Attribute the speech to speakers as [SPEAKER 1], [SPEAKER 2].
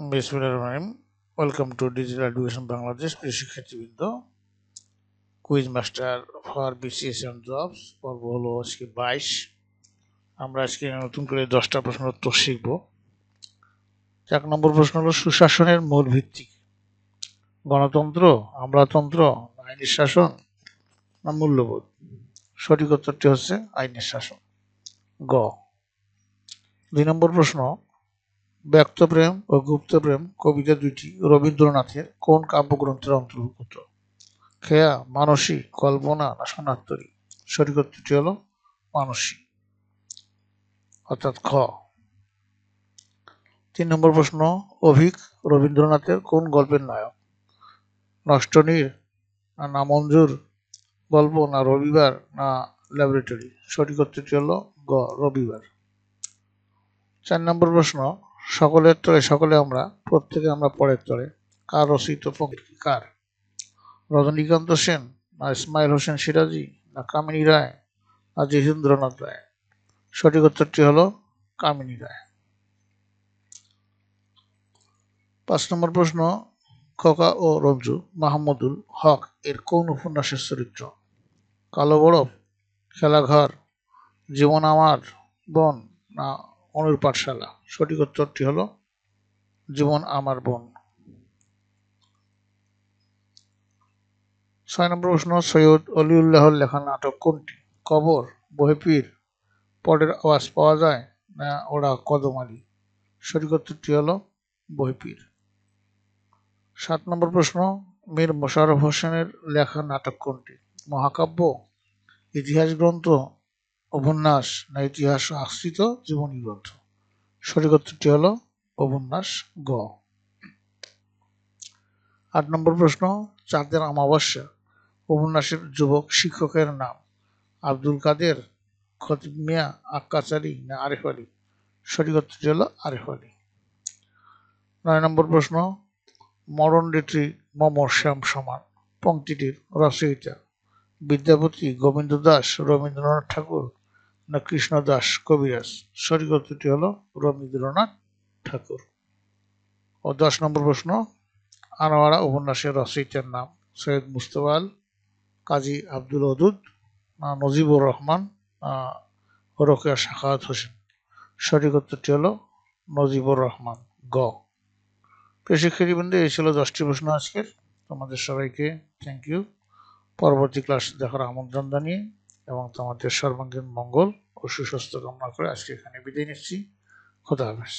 [SPEAKER 1] বিসমিল্লাহির রহিম। Welcome to digital education Bangladesh প্রিয় শিক্ষার্থীবৃন্দ quiz master for BCS and jobs. পর্ব হলো আজকে বাইশ। আমরা আজকে নতুন করে দশটা প্রশ্ন উত্তর শিখব। এক নম্বর প্রশ্ন হলো, সুশাসনের মূল ভিত্তি? গণতন্ত্র, আমলাতন্ত্র, আইনের শাসন না মূল্যবোধ? সঠিক উত্তরটি হচ্ছে আইনের শাসন। গ। দুই নম্বর প্রশ্ন ব্যক্তপ্রেম ও গুপ্তপ্রেম কবিতা দুইটি রবীন্দ্রনাথের কোন কাব্যগ্রন্থের অন্তর্ভুক্ত? খেয়া, মানসী, কল্পনা না সনাত্তরী সঠিক উত্তরটি হল মানসী। অর্থাৎ খ। তিন নম্বর প্রশ্ন, অভিক রবীন্দ্রনাথের কোন গল্পের নায়ক? নষ্টনীর না নামঞ্জুর? গল্প না রবিবার না ল্যাবরেটরি? সঠিক উত্তরটি হল গ, রবিবার। চার নম্বর প্রশ্ন সকলের তরে সকলে আমরা, প্রত্যেকে আমরা পরের তরে। কার রচিত কার? রজনীকান্ত সেন না ইসমাইল হোসেন সিরাজি না কামিনী রায় না জিতেন্দ্রনাথ রায়? সঠিক উত্তরটি হলো কামিনী রায়। পাঁচ নম্বর প্রশ্ন, খোকা ও রঞ্জু মাহমুদুল হক এর কোন উপন্যাসের চরিত্র? কালো বরফ, খেলাঘর, জীবন আমার, বন না অনুর পাঠশালা। সঠিক উত্তরটি হলো, জীবন আমার বোন। ছয় নম্বর প্রশ্ন, সৈয়দ অলিউল্লাহর লেখা নাটক কোনটি? কবর, বহিপীর পরের আওয়াজ পাওয়া যায় না ওরা কদম আলী? সঠিক উত্তরটি হলো, বহিপীর। সাত নম্বর প্রশ্ন, মীর মোশাররফ হোসেনের লেখা নাটক কোনটি? মহাকাব্য, ইতিহাস গ্রন্থ উপন্যাস না ইতিহাস আশ্রিত জীবনী গ্রন্থ। সঠিক উত্তরটি হল উপন্যাস গ। আট নম্বর প্রশ্ন, চাঁদের অমাবস্যা, উপন্যাসের যুবক শিক্ষকের নাম, আব্দুল কাদের, খতিব মিয়া, আক্কাচারি না আরিফ আলী? সঠিক উত্তরটি হল আরিফ আলী। নয় নম্বর প্রশ্ন, মরণ রেট্রি মম শ্যাম সমান পংক্তিটির রচয়িতা, বিদ্যাপতি গোবিন্দ দাস, রবীন্দ্রনাথ ঠাকুর না কৃষ্ণ দাস কবিরাজ? সঠিক উত্তরটি হল রবীন্দ্রনাথ ঠাকুর। ও দশ নম্বর প্রশ্ন, আনোয়ারা উপন্যাসের রচয়িতার নাম সৈয়দ মুস্তফাল কাজী আব্দুল ওদুদ না নজিবুর রহমান রোকেয়া শাখাত হোসেন? সঠিক উত্তরটি হল নজিবুর রহমান গ। প্রিয় শিক্ষার্থীবৃন্দ, এই ছিল দশটি প্রশ্ন আজকের। তোমাদের সবাইকে থ্যাংক ইউ পরবর্তী ক্লাস দেখার আমন্ত্রণ জানিয়ে এবং তোমাদের সর্বাঙ্গীন মঙ্গল ও সুস্বাস্থ্য কামনা করে আজকে এখানে বিদায় নিচ্ছি। খোদা হাফেজ।